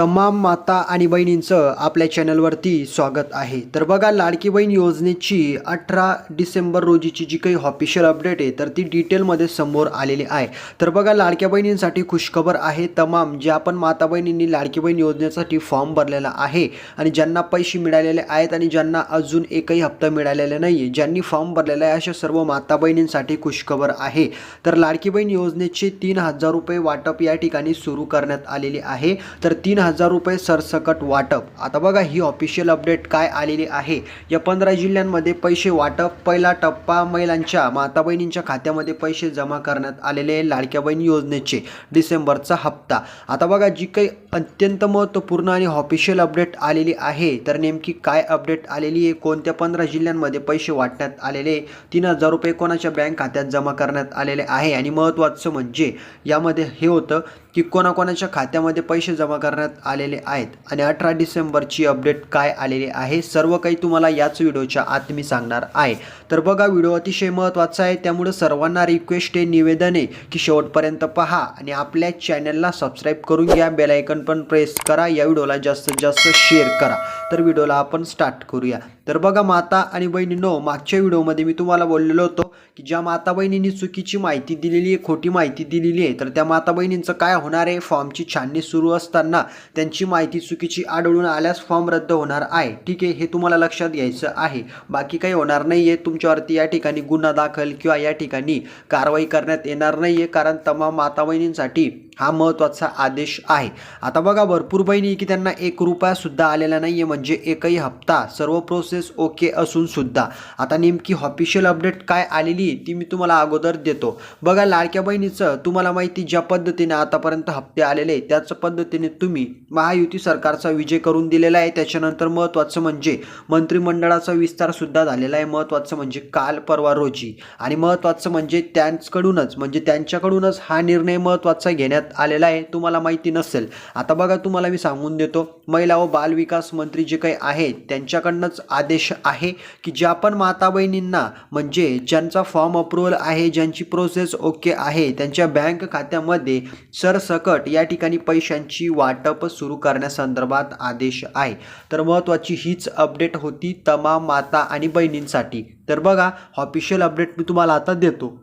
तमाम माता आणि बहिणींचं आपल्या चॅनलवरती स्वागत आहे. तर बघा लाडकी बहीण योजनेची अठरा डिसेंबर रोजीची जी काही ऑफिशियल अपडेट आहे तर ती डिटेलमध्ये समोर आलेली आहे. तर बघा लाडक्या बहिणींसाठी खुशखबर आहे तमाम. ज्या पण माता बहिणींनी लाडकी बहीण योजनेसाठी फॉर्म भरलेला आहे आणि ज्यांना पैसे मिळालेले आहेत आणि ज्यांना अजून एकही हप्ता मिळालेला नाही आहे ज्यांनी फॉर्म भरलेला आहे अशा सर्व माता बहिणींसाठी खुशखबर आहे. तर लाडकी बहीण योजनेचे तीन हजार रुपये वाटप या ठिकाणी सुरू करण्यात आलेले आहे. तर तीन हजार रुपये सरसकट वाटप. आता बघा ही ऑफिशियल अपडेट काय आलेली आहे? या पंधरा जिल्ह्यांमध्ये पैसे वाटप पहिला टप्पा महिलांच्या माता बहिणींच्या खात्यामध्ये पैसे जमा करण्यात आलेले आहे लाडक्या बहीण योजनेचे डिसेंबरचा हप्ता. आता बघा जी काही अत्यंत महत्त्वपूर्ण आणि ऑफिशियल अपडेट आलेली आहे तर नेमकी काय अपडेट आलेली आहे? कोणत्या पंधरा जिल्ह्यांमध्ये पैसे वाटण्यात आलेले तीन हजार रुपये कोणाच्या बँक खात्यात जमा करण्यात आलेले आहे? आणि महत्त्वाचं म्हणजे यामध्ये हे होतं की कोणाकोणाच्या खात्यामध्ये पैसे जमा करण्यात आलेले आहेत आणि अठरा डिसेंबरची अपडेट काय आलेली आहे सर्व काही तुम्हाला याच व्हिडिओच्या आत मी सांगणार आहे. तर बघा व्हिडिओ अतिशय महत्त्वाचा आहे. त्यामुळं सर्वांना रिक्वेस्ट आहे निवेदन आहे की शेवटपर्यंत पहा आणि आपल्या चॅनलला सबस्क्राईब करून घ्या बेलायकन पण प्रेस करा. या व्हिडिओला जास्तीत जास्त शेअर करा. तर व्हिडिओला आपण स्टार्ट करूया. तर बघा माता आणि बहिणींनो मागच्या व्हिडिओमध्ये मी तुम्हाला बोललेलो होतो की ज्या माता बहिणींनी चुकीची माहिती दिलेली आहे खोटी माहिती दिलेली आहे तर त्या माता बहिणींचं काय होणार आहे? फॉर्मची छाननी सुरू असताना त्यांची माहिती चुकीची आढळून आल्यास फॉर्म रद्द होणार आहे. ठीक आहे हे तुम्हाला लक्षात घ्यायचं आहे. बाकी काही होणार नाही आहे तुमच्यावरती या ठिकाणी गुन्हा दाखल किंवा या ठिकाणी कारवाई करण्यात येणार नाही आहे कारण तमाम माता बहिणींसाठी हा महत्त्वाचा आदेश आहे. आता बघा भरपूर बहिणी की त्यांना एक रुपयासुद्धा आलेला नाही आहे म्हणजे एकही हप्ता. सर्व प्रोसेस ओके असून सुद्धा. आता नेमकी ऑफिशियल अपडेट काय आलेली आहे ती मी तुम्हाला अगोदर देतो. बघा लाडक्या बहिणीचं तुम्हाला माहिती ज्या पद्धतीने आतापर्यंत हप्ते आलेले आहे त्याच पद्धतीने तुम्ही महायुती सरकारचा विजय करून दिलेला आहे. त्याच्यानंतर महत्त्वाचं म्हणजे मंत्रिमंडळाचा विस्तारसुद्धा झालेला आहे. महत्त्वाचं म्हणजे काल परवा रोजी. आणि महत्त्वाचं म्हणजे त्यांचकडूनच म्हणजे त्यांच्याकडूनच हा निर्णय महत्त्वाचा घेण्यात आलेला आहे. तुम्हाला माहिती नसेल. आता बघा तुम्हाला मी सांगून देतो. महिला व बालविकास मंत्री जे काही आहेत त्यांच्याकडनंच आदेश आहे की ज्या पण माता बहिणींना म्हणजे ज्यांचा फॉर्म अप्रुव्हल आहे ज्यांची प्रोसेस ओके आहे त्यांच्या बँक खात्यामध्ये सरसकट या ठिकाणी पैशांची वाटप सुरू करण्यासंदर्भात आदेश आहे. तर महत्त्वाची हीच अपडेट होती तमाम माता आणि बहिणींसाठी. तर बघा ऑफिशियल अपडेट मी तुम्हाला आता देतो.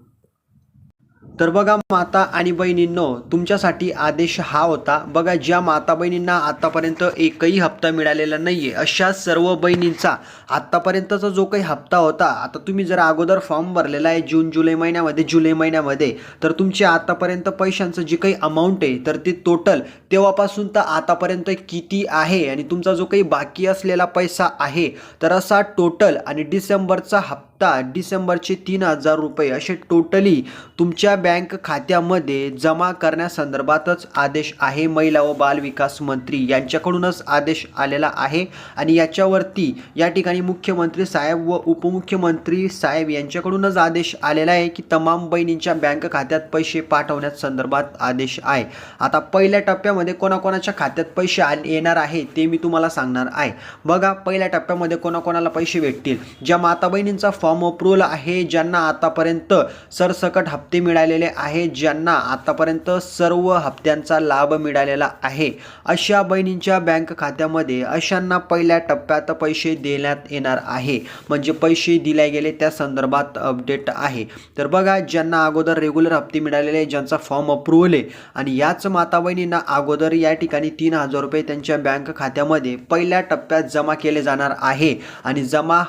तर बघा माता आणि बहिणींनो तुमच्यासाठी आदेश हा होता बघा ज्या माता बहिणींना आतापर्यंत एकही हप्ता मिळालेला नाही आहे अशा सर्व बहिणींचा आत्तापर्यंतचा जो काही हप्ता होता आता तुम्ही जर अगोदर फॉर्म भरलेला आहे जून जुलै महिन्यामध्ये जुलै महिन्यामध्ये तर तुमचे आतापर्यंत पैशांचं जे काही अमाऊंट आहे तर ते टोटल तेव्हापासून तर आतापर्यंत किती आहे आणि तुमचा जो काही बाकी असलेला पैसा आहे तर असा टोटल आणि डिसेंबरचा हप्ता डिसेंबरचे तीन हजार रुपये असे टोटली तुमच्या बँक खात्यामध्ये जमा करण्यासंदर्भातच आदेश आहे. महिला व बालविकास मंत्री यांच्याकडूनच आदेश आलेला आहे आणि याच्यावरती या ठिकाणी मुख्यमंत्री साहेब व उपमुख्यमंत्री साहेब यांच्याकडूनच आदेश आलेला आहे की तमाम बहिणींच्या बँक खात्यात पैसे पाठवण्यात संदर्भात आदेश आहे. आता पहिल्या टप्प्यामध्ये कोणाकोणाच्या खात्यात पैसे येणार आहे ते मी तुम्हाला सांगणार आहे. बघा पहिल्या टप्प्यामध्ये कोणाकोणाला पैसे भेटतील? ज्या माता बहिणींचा फॉर्म अप्रुव्हल आहे ज्यांना आतापर्यंत सरसकट हप्ते मिळाले मिळालेले आहेत ज्यांना आतापर्यंत सर्व हप्त्यांचा लाभ मिळालेला आहे. अशा बहिणींच्या बँक खात्यामध्ये अशांना पहिल्या टप्प्यात पैसे देण्यात येणार आहे. म्हणजे पैसे दिले गेले त्या संदर्भात अपडेट आहे. तर बघा ज्यांना अगोदर रेग्युलर हप्ते मिळालेले ज्यांचा फॉर्म अप्रुव्हल आहे आणि याच माता बहिणींना अगोदर या ठिकाणी तीन हजार रुपये त्यांच्या बँक खात्यामध्ये पहिल्या टप्प्यात जमा केले जाणार आहे. आणि जमा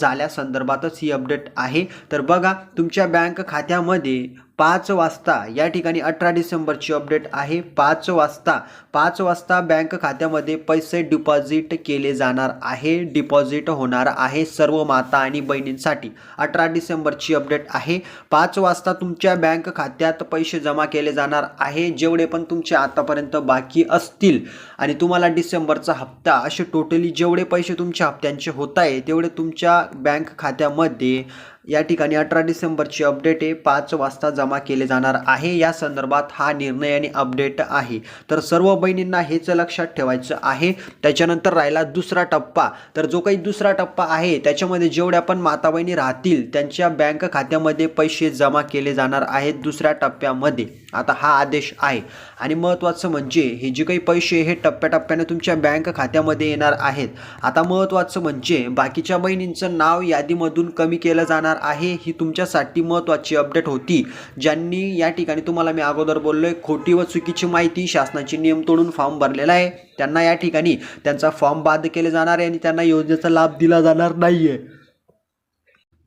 झाल्यासंदर्भातच ही अपडेट आहे. तर बघा तुमच्या बँक खात्यामध्ये पाच वाजता या ठिकाणी अठरा डिसेंबरची अपडेट आहे. पाच वाजता पाच वाजता बँक खात्यामध्ये पैसे डिपॉझिट केले जाणार आहे. डिपॉझिट होणार आहे सर्व माता आणि बहिणींसाठी. अठरा डिसेंबरची अपडेट आहे. पाच वाजता तुमच्या बँक खात्यात पैसे जमा केले जाणार आहे. जेवढे पण तुमचे आतापर्यंत बाकी असतील आणि तुम्हाला डिसेंबरचा हप्ता असे टोटली जेवढे पैसे तुमच्या हप्त्यांचे होत आहे तेवढे तुमच्या बँक खात्यामध्ये या ठिकाणी अठरा डिसेंबरची अपडेट आहे. पाच वाजता जमा केले जाणार आहे. या संदर्भात हा निर्णय आणि अपडेट आहे. तर सर्व बहिणींना हेच लक्षात ठेवायचं आहे. त्याच्यानंतर राहिला दुसरा टप्पा. तर जो काही दुसरा टप्पा आहे त्याच्यामध्ये जेवढ्या पण माता बहिणी राहतील त्यांच्या बँक खात्यामध्ये पैसे जमा केले जाणार आहेत दुसऱ्या टप्प्यामध्ये. आता हा आदेश आहे. आणि महत्त्वाचं म्हणजे हे जे काही पैसे हे टप्प्याटप्प्याने तुमच्या बँक खात्यामध्ये येणार आहेत. आता महत्त्वाचं म्हणजे बाकीच्या बहिणींचं नाव यादीमधून कमी केलं जाणार आहे ही तुमच्यासाठी महत्त्वाची अपडेट होती. ज्यांनी या ठिकाणी तुम्हाला मी अगोदर बोललो आहे खोटी व चुकीची माहिती शासनाचे नियम तोडून फॉर्म भरलेला आहे. त्यांना या ठिकाणी त्यांचा फॉर्म बाद केले जाणार आहे आणि त्यांना योजनेचा लाभ दिला जाणार नाही आहे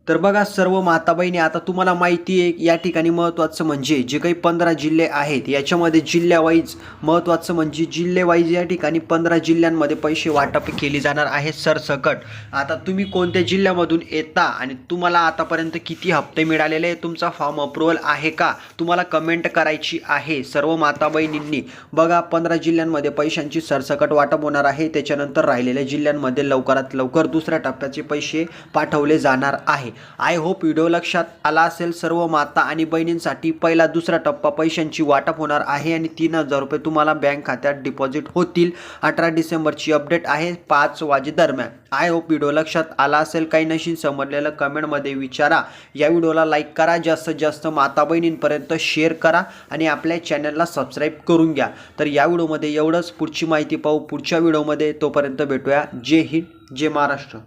तर बघा सर्व माता बहिणी आता तुम्हाला माहिती आहे या ठिकाणी महत्त्वाचं म्हणजे जे काही पंधरा जिल्हे आहेत याच्यामध्ये जिल्ह्यावाईज महत्त्वाचं म्हणजे जिल्हेवाईज या ठिकाणी पंधरा जिल्ह्यांमध्ये पैसे वाटप केली जाणार आहे सरसकट. आता तुम्ही कोणत्या जिल्ह्यामधून येता आणि तुम्हाला आतापर्यंत किती हप्ते मिळालेले तुमचा फॉर्म अप्रुव्हल आहे का? तुम्हाला कमेंट करायची आहे सर्व माता बहिणींनी बघा पंधरा जिल्ह्यांमध्ये पैशांची सरसकट वाटप होणार आहे त्याच्यानंतर राहिलेल्या जिल्ह्यांमध्ये लवकरात लवकर दुसऱ्या टप्प्याचे पैसे पाठवले जाणार आहे. आय होप व्हिडिओ लक्षात आला असेल. सर्व माता आणि बहिणींसाठी पहिला दुसरा टप्पा पैशांची वाटप होणार आहे आणि तीन हजार रुपये तुम्हाला बँक खात्यात डिपॉझिट होतील. अठरा डिसेंबरची अपडेट आहे पाच वाजे दरम्यान. आय होप व्हिडिओ लक्षात आला असेल काही नशीन समजलेलं कमेंटमध्ये विचारा. या व्हिडिओला लाईक करा जास्तीत जास्त माता बहिणींपर्यंत शेअर करा आणि आपल्या चॅनलला सबस्क्राईब करून घ्या. तर या व्हिडिओमध्ये एवढंच. पुढची माहिती पाहू पुढच्या व्हिडिओमध्ये. तोपर्यंत भेटूया. जय हिंद जय महाराष्ट्र.